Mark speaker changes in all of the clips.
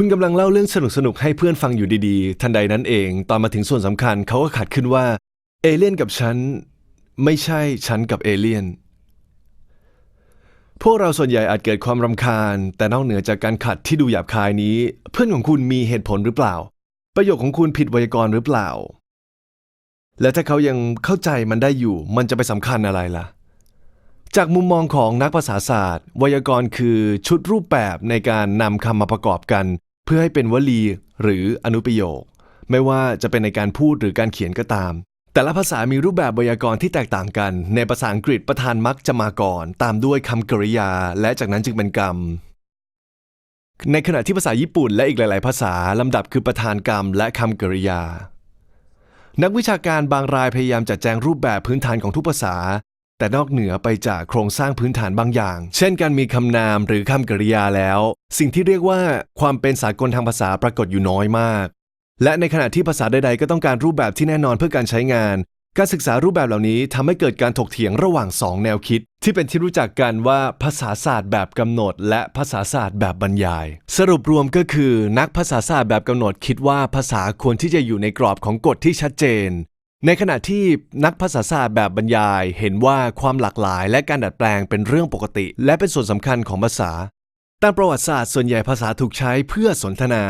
Speaker 1: คุณกำลังเล่าเรื่องสนุกๆให้เพื่อนฟังอยู่ดีๆ ทันใดนั้นเอง ตอนมาถึงส่วนสำคัญเขาก็ขัดขึ้นว่า เอเลี่ยนกับฉัน ไม่ใช่ฉันกับเอเลี่ยน พวกเราส่วนใหญ่อาจเกิดความรำคาญ แต่นอกเหนือจากการขัดที่ดูหยาบคายนี้ เพื่อนของคุณมีเหตุผลหรือเปล่า ประโยคของคุณผิดไวยากรณ์หรือเปล่า และถ้าเขายังเข้าใจมันได้อยู่ มันจะไปสำคัญอะไรล่ะจากมุมมองของนักภาษาศาสตร์ ไวยากรณ์คือชุดรูปแบบในการนำคำมาประกอบกัน พื่อให้เป็นวลีหรืออนุประโยค ไม่ว่าจะเป็นในการพูดหรือการเขียนก็ตาม แต่ละภาษามีรูปแบบไวยากรณ์ที่แตกต่างกัน ในภาษาอังกฤษประธานมักจะมาก่อน ตามด้วยคำกริยา และจากนั้นจึงเป็นกรรม ในขณะที่ภาษาญี่ปุ่นและอีกหลาย ๆ ภาษาลำดับคือประธานกรรมและคำกริยา นักวิชาการบางรายพยายามจัดแจงรูปแบบพื้นฐานของทุกภาษา แต่นอกเหนือไปจากโครงสร้างพื้นฐานบางอย่าง เช่นการมีคำนามหรือคำกริยาแล้ว สิ่งที่เรียกว่าความเป็นสากลทางภาษาปรากฏอยู่น้อยมาก และในขณะที่ภาษาใดๆ ก็ต้องการรูปแบบที่แน่นอนเพื่อการใช้งาน การศึกษารูปแบบเหล่านี้ทำให้เกิดการถกเถียงระหว่างสองแนวคิด ที่เป็นที่รู้จักกันว่าภาษาศาสตร์แบบกำหนด และภาษาศาสตร์แบบบรรยาย สรุปรวมก็คือ นักภาษาศาสตร์แบบกำหนดคิดว่าภาษาควรที่จะอยู่ในกรอบของกฎที่ชัดเจน ในขณะที่นักภาษาศาสตร์แบบบรรยายเห็นว่าความหลากหลายและการดัดแปลงเป็นเรื่องปกติ และเป็นส่วนสำคัญของภาษา ตามประวัติศาสตร์ส่วนใหญ่ภาษาถูกใช้เพื่อสนทนา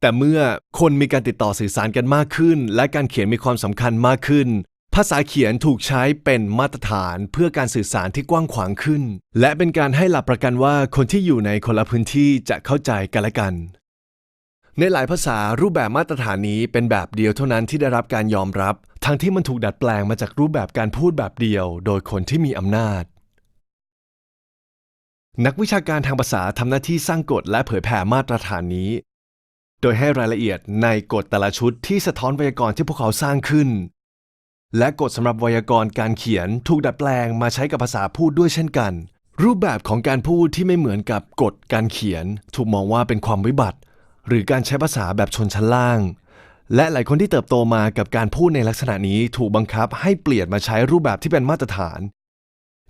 Speaker 1: แต่เมื่อคนมีการติดต่อสื่อสารกันมากขึ้น และการเขียนมีความสำคัญมากขึ้น ภาษาเขียนถูกใช้เป็นมาตรฐานเพื่อการสื่อสารที่กว้างขวางขึ้น และเป็นการให้หลักประกันว่าคนที่อยู่ในคนละพื้นที่จะเข้าใจกันและกัน ในหลายภาษารูปแบบมาตรฐานนี้เป็นแบบเดียวเท่านั้นที่ได้รับการยอมรับ ทั้งที่มันถูกดัดแปลงมาจากรูปแบบการพูดแบบเดียว โดยคนที่มีอำนาจ นักวิชาการทางภาษาทำหน้าที่สร้างกฎและเผยแผ่มาตรฐานนี้ โดยให้รายละเอียดในกฎแต่ละชุดที่สะท้อนไวยากรณ์ที่พวกเขาสร้างขึ้น และกฎสำหรับไวยากรณ์การเขียนถูกดัดแปลงมาใช้กับภาษาพูดด้วยเช่นกัน รูปแบบของการพูดที่ไม่เหมือนกับกฎการเขียน ถูกมองว่าเป็นความวิบัติ หรือการใช้ภาษาแบบชนชั้นล่าง และหลายคนที่เติบโตมากับการพูดในลักษณะนี้ถูกบังคับให้เปลี่ยนมาใช้รูปแบบที่เป็นมาตรฐาน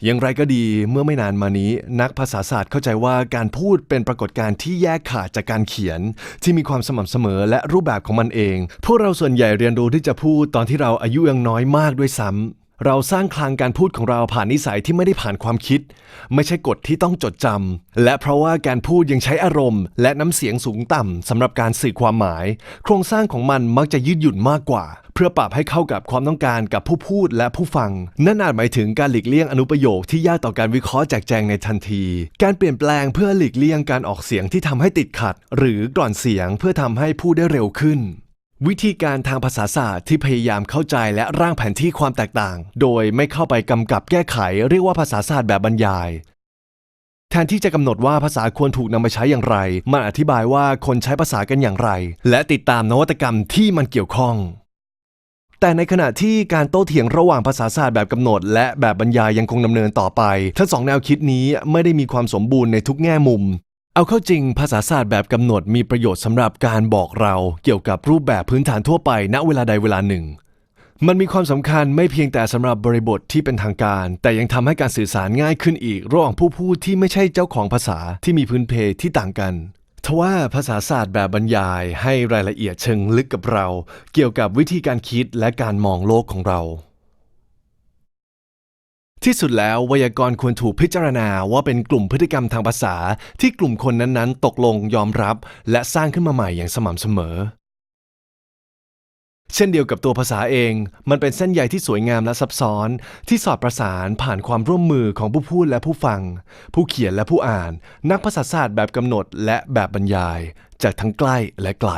Speaker 1: อย่างไรก็ดีเมื่อไม่นานมานี้ นักภาษาศาสตร์เข้าใจว่าการพูดเป็นปรากฏการณ์ที่แยกขาดจากการเขียน ที่มีความสม่ำเสมอและรูปแบบของมันเอง พวกเราส่วนใหญ่เรียนรู้ที่จะพูดตอนที่เราอายุยังน้อยมากด้วยซ้ำ เราสร้างคลังการพูดของเราผ่านนิสัยที่ไม่ได้ผ่านความคิด ไม่ใช่กฎที่ต้องจดจำและเพราะว่าการพูดยังใช้อารมณ์ และน้ำเสียงสูงต่ำสำหรับการสื่อความหมาย โครงสร้างของมันมักจะยืดหยุ่นมากกว่า เพื่อปรับให้เข้ากับความต้องการกับผู้พูดและผู้ฟัง นั่นอาจหมายถึงการหลีกเลี่ยงอนุประโยคที่ยากต่อการวิเคราะห์แจกแจงในทันที การเปลี่ยนแปลงเพื่อหลีกเลี่ยงการออกเสียงที่ทำให้ติดขัด หรือกร่อนเสียงเพื่อทำให้พูดได้เร็วขึ้น วิธีการทางภาษาศาสตร์ที่พยายามเข้าใจและร่างแผนที่ความแตกต่าง โดยไม่เข้าไปกำกับแก้ไข เรียกว่าภาษาศาสตร์แบบบรรยาย แทนที่จะกำหนดว่าภาษาควรถูกนำไปใช้อย่างไร มันอธิบายว่าคนใช้ภาษากันอย่างไร และติดตามนวัตกรรมที่มันเกี่ยวข้อง แต่ในขณะที่การโต้เถียงระหว่างภาษาศาสตร์แบบกำหนด และแบบบรรยายยังคงดำเนินต่อไป ทั้งสองแนวคิดนี้ไม่ได้มีความสมบูรณ์ในทุกแง่มุม เอาเข้าจริงภาษาศาสตร์แบบกำหนดมีประโยชน์สำหรับการบอกเราเกี่ยวกับรูปแบบพื้นฐานทั่วไป ณเวลาใดเวลาหนึ่ง มันมีความสำคัญไม่เพียงแต่สำหรับบริบทที่เป็นทางการ แต่ยังทำให้การสื่อสารง่ายขึ้นอีกระหว่างผู้พูดที่ไม่ใช่เจ้าของภาษาที่มีพื้นเพที่ต่างกันทว่าภาษาศาสตร์แบบบรรยายให้รายละเอียดเชิงลึกกับเรา เกี่ยวกับวิธีการคิดและการมองโลกของเรา ที่สุดแล้วไวยากรณ์ควรถูกพิจารณาว่าเป็นกลุ่มพฤติกรรมทางภาษา ที่กลุ่มคนนั้นๆ ตกลงยอมรับ และสร้างขึ้นมาใหม่อย่างสม่ำเสมอ เช่นเดียวกับตัวภาษาเอง มันเป็นเส้นใยที่สวยงามและซับซ้อน ที่สอดประสานผ่านความร่วมมือของผู้พูดและผู้ฟัง ผู้เขียนและผู้อ่าน นักภาษาศาสตร์แบบกำหนดและแบบบรรยาย จากทั้งใกล้และไกล